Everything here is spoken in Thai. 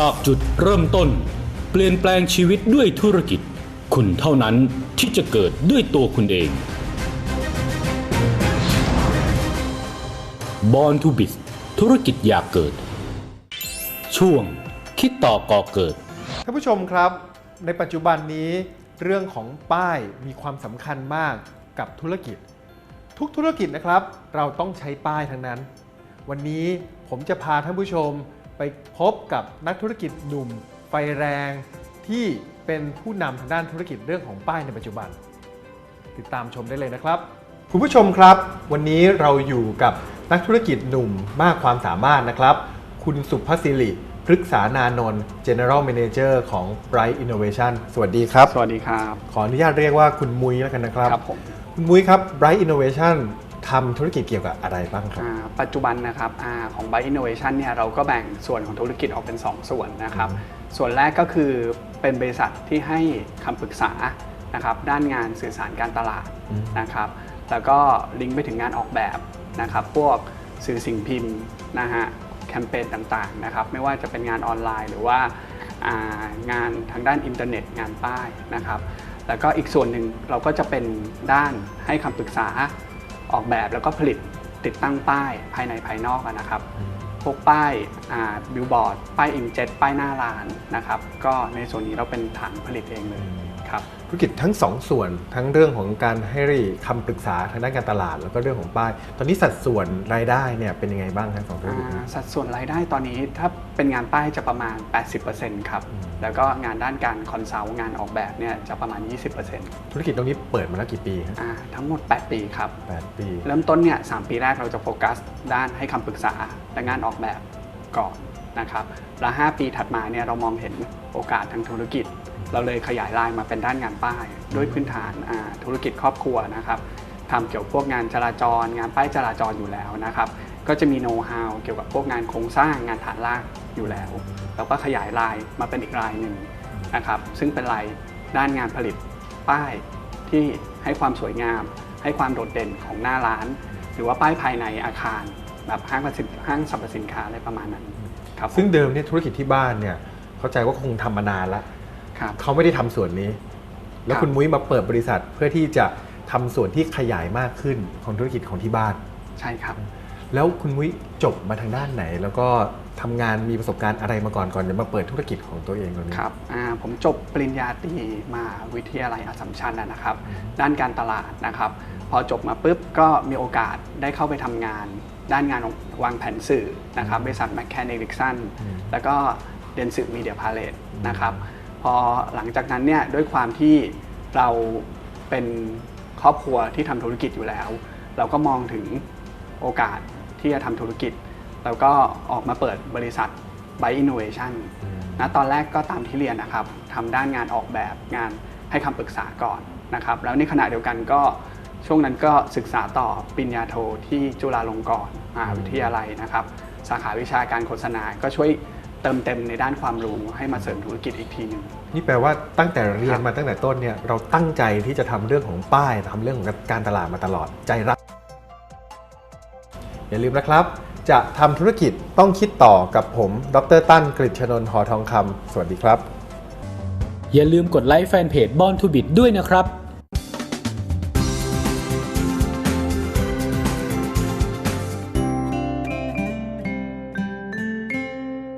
จากจุดเริ่มต้น เปลี่ยนแปลงชีวิตด้วยธุรกิจ คุณเท่านั้นที่จะเกิดด้วยตัวคุณเอง Born to b i z ธุรกิจอยากเกิด ช่วง คิดต่อก่อเกิด ท่านผู้ชมครับ ในปัจจุบันนี้เรื่องของป้ายมีความสำคัญมากกับธุรกิจ ทุกธุรกิจนะครับ เราต้องใช้ป้ายทั้งนั้น วันนี้ผมจะพาท่านผู้ชม ไปพบกับนักธุรกิจหนุ่มไฟแรงที่เป็นผู้นำทางด้านธุรกิจเรื่องของป้ายในปัจจุบัน ติดตามชมได้เลยนะครับ คุณผู้ชมครับ วันนี้เราอยู่กับนักธุรกิจหนุ่มมากความสามารถนะครับ คุณสุภศิริพฤกษานานนท์ General Manager ของ Bright Innovation สวัสดีครับ สวัสดีครับ ขออนุญาตเรียกว่าคุณมุ้ยแล้วกันนะครับ ครับผม คุณมุ้ยครับ Bright Innovation ทำธุรกิจเกี่ยวกับอะไรบ้างครับ อ่าปัจจุบันนะครับอาของ Byte Innovation เนี่ยเราก็แบ่งส่วนของธุรกิจออกเป็น 2 ส่วนนะครับ ส่วนแรกก็คือเป็นบริษัทที่ให้คำปรึกษานะครับด้านงานสื่อสารการตลาดอืม นะครับ แล้วก็ลิงก์ไปถึงงานออกแบบนะครับ พวกสื่อสิ่งพิมพ์นะฮะแคมเปญต่างๆนะครับไม่ว่าจะเป็นงานออนไลน์ หรือว่าอ่างานทางด้านอินเทอร์เน็ตงานป้ายนะครับ แล้วก็อีกส่วนหนึ่งเราก็จะเป็นด้านให้คำปรึกษา ออกแบบแล้วก็ผลิตติดตั้งป้ายภายในภายนอกอะนะครับ พวกป้ายบิลบอร์ด ป้ายอิงเจ็ตป้ายหน้าร้านนะครับ ก็ในส่วนนี้เราเป็นฐานผลิตเองเลย ครับธุรกิจทั้งสองส่วนทั้งเรื่องของการให้คำปรึกษาทางด้านการตลาด แล้วก็เรื่องของป้าย ตอนนี้สัดส่วนรายได้เนี่ยเป็นยังไงบ้างทั้งสองธุรกิจนี้ อ่าสัดส่วนรายได้ตอนนี้ถ้าเป็นงานป้ายจะประมาณ 80%ครับ อืม แล้วก็งานด้านการคอนซัลท์งานออกแบบเนี่ยจะประมาณ 20%ธุรกิจตรงนี้เปิดมาแล้วกี่ปีครับอ่าทั้งหมด 8 ปีครับ แปดปี เริ่มต้นเนี่ยสปีแรกเราจะโฟกัสด้านให้คำปรึกษาและงานออกแบบก่อนนะครับ แล้ว5ปีถัดมาเนี่ยเรามองเห็นโอกาสทางธุรกิจ เราเลยขยายไลน์มาเป็นด้านงานป้าย ด้วยพื้นฐานธุรกิจครอบครัวนะครับทำเกี่ยวกับพวกงานจราจร งานป้ายจราจรอยู่แล้วนะครับ ก็จะมีโน้ตฮาวเกี่ยวกับพวกงานโครงสร้างงานฐานรากอยู่แล้วเราก็ขยายไลน์มาเป็นอีกไลน์หนึ่งนะครับ ซึ่งเป็นไลน์ด้านงานผลิตป้ายที่ให้ความสวยงาม ให้ความโดดเด่นของหน้าร้าน หรือว่าป้ายภายในอาคาร แบบห้างสรรพสินห้างสรรพสินค้าอะไรประมาณนั้นครับซึ่งเดิมเนี่ยธุรกิจที่บ้านเนี่ยเข้าใจว่าคงทำมานานแล้ว เขาไม่ได้ทำส่วนนี้ แล้วครับคุณมุ้ยมาเปิดบริษัทเพื่อที่จะทำส่วนที่ขยายมากขึ้นของธุรกิจของที่บ้าน ใช่ครับ แล้วคุณมุ้ยจบมาทางด้านไหน แล้วก็ทำงานมีประสบการณ์อะไรมาก่อนก่อนจะมาเปิดธุรกิจของตัวเองตรงนี้ครับอ่าผมจบปริญญาตรีมาวิทยาลัยอัสสัมชัญนะนะครับ ด้านการตลาดนะครับ พอจบมาปุ๊บก็มีโอกาสได้เข้าไปทำงาน ด้านงานวางแผนสื่อนะครับบริษัทแมคแคนนิลิกสันอืมแล้วก็เดนสึมีเดียพาเลตนะครับ พอหลังจากนั้นเนี่ยด้วยความที่เราเป็นครอบครัวที่ทำธุรกิจอยู่แล้ว เราก็มองถึงโอกาสที่จะทำธุรกิจ แล้วก็ออกมาเปิดบริษัท by Innovation อืมนะตอนแรกก็ตามที่เรียนนะครับทำด้านงานออกแบบงานให้คำปรึกษาก่อนนะครับ แล้วในขณะเดียวกันก็ช่วงนั้นก็ศึกษาต่อปริญญาโทที่จุฬาลงกรณ์มหาวิทยาลัยนะครับ สาขาวิชาการโฆษณาก็ช่วย เติมเต็มในด้านความรู้ให้มาเสริมธุรกิจอีกทีหนึ่ง นี่แปลว่าตั้งแต่เรียครันบมาตั้งแต่ต้นเนี่ยเราตั้งใจที่จะทำเรื่องของป้ายทำเรื่องของการตลาดมาตลอดใจรัก อย่าลืมนะครับ จะทำธุรกิจต้องคิดต่อกับผม ดรตั้นกฤษณนท์หอทองคำสวัสดีครับ อย่าลืมกดไลค์แฟนเพจ Born to b i z ด้วยนะครับ